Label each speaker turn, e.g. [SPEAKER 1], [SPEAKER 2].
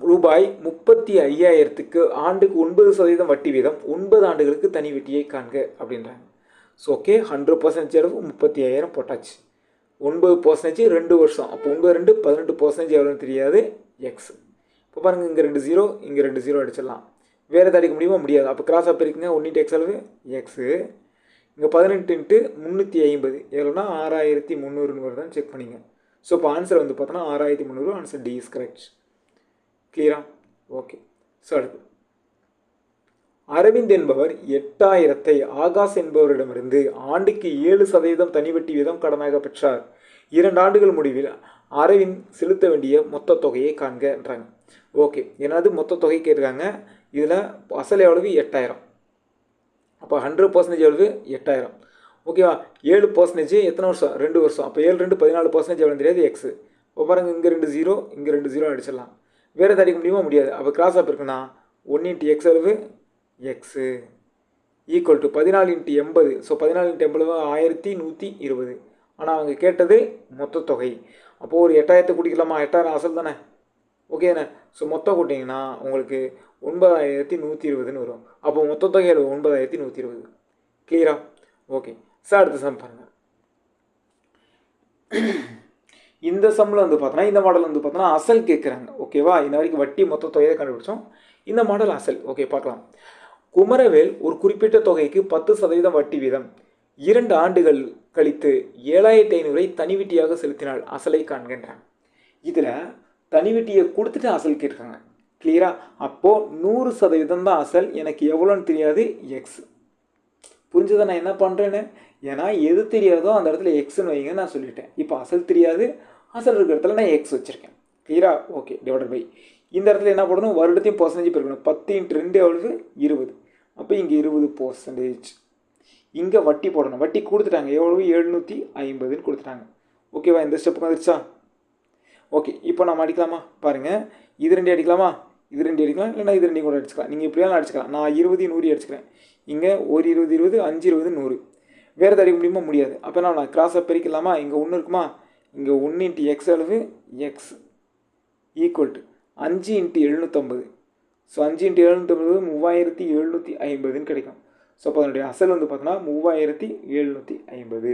[SPEAKER 1] ரூபாய் முப்பத்தி ஐயாயிரத்துக்கு ஆண்டுக்கு ஒன்பது சதவீதம் வட்டி வீதம் ஒன்பது ஆண்டுகளுக்கு தனி வட்டியை காண்க அப்படின்றாங்க. ஸோ ஓகே ஹண்ட்ரட் பர்சன்டேஜ் அளவு முப்பத்தி ஐயாயிரம் போட்டாச்சு. ஒன்பது பர்சன்டேஜ் ரெண்டு வருஷம். அப்போ ஒன்பது ரெண்டு பதினெட்டு பர்சன்டேஜ் எவ்வளோன்னு தெரியாது? எக்ஸ் இப்போ பாருங்கள் இங்கே ரெண்டு ஜீரோ இங்கே ரெண்டு ஜீரோ அடிச்சிடலாம். வேறு எதாவது அடிக்க முடியுமா? முடியாது. அப்போ கிராஸ் ஆப் இருக்குங்க ஒன் எக்ஸ் அளவு? எக்ஸு இங்கே பதினெட்டு இன்ட்டு முந்நூற்றி ஐம்பது. எவ்வளோனா ஆறாயிரத்தி முந்நூறுன்னு வருதான்னு செக் பண்ணிங்க. ஸோ இப்போ ஆன்சர் வந்து பார்த்தோன்னா ஆறாயிரத்தி முந்நூறு ஆன்சர் டி இஸ் கரெக்ட் கிளியரா ஓகே ஸோ அடுத்து. அரவிந்த் என்பவர் எட்டாயிரத்தை ஆகாஷ் என்பவரிடமிருந்து ஆண்டுக்கு ஏழு சதவீதம் தனிவட்டி வீதம் கடனாக பெற்றார். இரண்டு ஆண்டுகள் முடிவில் அரவிந்த் செலுத்த வேண்டிய மொத்த தொகையை காண்கன்றாங்க. ஓகே என்னது மொத்த தொகை கேட்குறாங்க இதில் அசல் எவ்வளவு? எட்டாயிரம். அப்போ ஹண்ட்ரட் பர்சன்டேஜ் எவ்வளவு? எட்டாயிரம். ஓகேவா ஏழு பர்சன்டேஜ் எத்தனை வருஷம்? ரெண்டு வருஷம். அப்போ ஏழு ரெண்டு பதினாலு பர்சன்டேஜ் எவ்வளோ தெரியாது? எக்ஸு இப்போ பாருங்க இங்கே ரெண்டு ஜீரோ இங்கே ரெண்டு ஜீரோ அடிச்சிடலாம். வேறு எதாவது அடிக்க முடியுமா முடியாது. அப்போ கிராஸ் ஆப் இருக்குன்னா ஒன் இன்ட்டு எக்ஸ் அளவு எக்ஸு ஈக்குவல் டு பதினாலு இன்ட்டு எண்பது. ஸோ பதினாலு இன்ட்டு எண்பது ஆயிரத்தி நூற்றி இருபது. ஆனால் அவங்க கேட்டது மொத்த தொகை. அப்போது ஒரு எட்டாயிரத்தை குடிக்கலாமா எட்டாயிரம் அசல் தானே. ஓகேண்ணே ஸோ மொத்தம் கூட்டிங்கன்னா உங்களுக்கு ஒன்பதாயிரத்தி நூற்றி இருபதுன்னு வரும். அப்போ மொத்த தொகை எவ்வளவு? ஒன்பதாயிரத்தி நூற்றி இருபது. கிளியரா ஓகே சார் அடுத்த சம் பாருங்கள் இந்த சம்மில் வந்து பார்த்தோன்னா இந்த மாடல் வந்து பார்த்தோன்னா அசல் கேட்குறாங்க ஓகேவா இன்ன வரைக்கும் வட்டி மொத்த தொகையை கண்டுபிடிச்சோம். இந்த மாடல் அசல். ஓகே பார்க்கலாம். குமரவேல் ஒரு குறிப்பிட்ட தொகைக்கு பத்து சதவீதம் வட்டி வீதம். இரண்டு ஆண்டுகள் கழித்து ஏழாயிரத்தி ஐநூறை தனிவிட்டியாக செலுத்தினால் அசலை காண்கின்றான். இதில் தனிவிட்டியை கொடுத்துட்டு அசல் கேட்குறாங்க கிளியரா அப்போது நூறு சதவீதம் தான் அசல். எனக்கு எவ்வளோன்னு தெரியாது? எக்ஸ் புரிஞ்சதை நான் என்ன பண்ணுறேன்னு ஏன்னா எது தெரியாதோ அந்த இடத்துல எக்ஸ்னு வைங்க நான் சொல்லிட்டேன். இப்போ அசல் தெரியாது. அசல் இருக்கிற இடத்துல நான் எக்ஸ் வச்சுருக்கேன். கிளியரா ஓகே டிவைடட் பை இந்த இடத்துல என்ன போடணும்? வருடத்தையும் பர்சன்டேஜ் பெருக்கணும். பத்து இன்ட்டு ரெண்டு எவ்வளவு? இருபது. அப்போ இங்கே இருபது பர்சன்டேஜ் இங்கே வட்டி போடணும். வட்டி கொடுத்துட்டாங்க. எவ்வளவு? எழுநூற்றி ஐம்பதுன்னு கொடுத்துட்டாங்க. ஓகேவா இந்த ஸ்டெப்புக்கு வந்துருச்சா? ஓகே இப்போ நம்ம அடிக்கலாமா? பாருங்கள் இது ரெண்டு அடிக்கலாமா? இது ரெண்டு அடிக்கலாம். இல்லைனா இது ரெண்டையும் கூட அடிச்சுக்கலாம். நீங்கள் இப்படியாலும் அடிச்சுக்கலாம். நான் இருபது நூறு அடிச்சுக்கிறேன். இங்கே ஒரு இருபது இருபது அஞ்சு இருபது நூறு. வேறு எதாவது அடிக்க முடியுமா? முடியாது. அப்போ என்ன நான் கிராஸை பிரிக்கலாமா இங்கே ஒன்று இருக்குமா? இங்கே ஒன்று இன்ட்டு எக்ஸ் அளவு எக்ஸ் ஈக்குவல் டு அஞ்சு இன்ட்டு எழுநூற்றம்பது ஸோ அஞ்சு இன்ட்டு எழுநூற்றம்பது மூவாயிரத்தி எழுநூற்றி ஐம்பதுன்னு கிடைக்கும். ஸோ அப்போ அதனுடைய அசல் வந்து பார்த்தோன்னா மூவாயிரத்தி எழுநூற்றி ஐம்பது.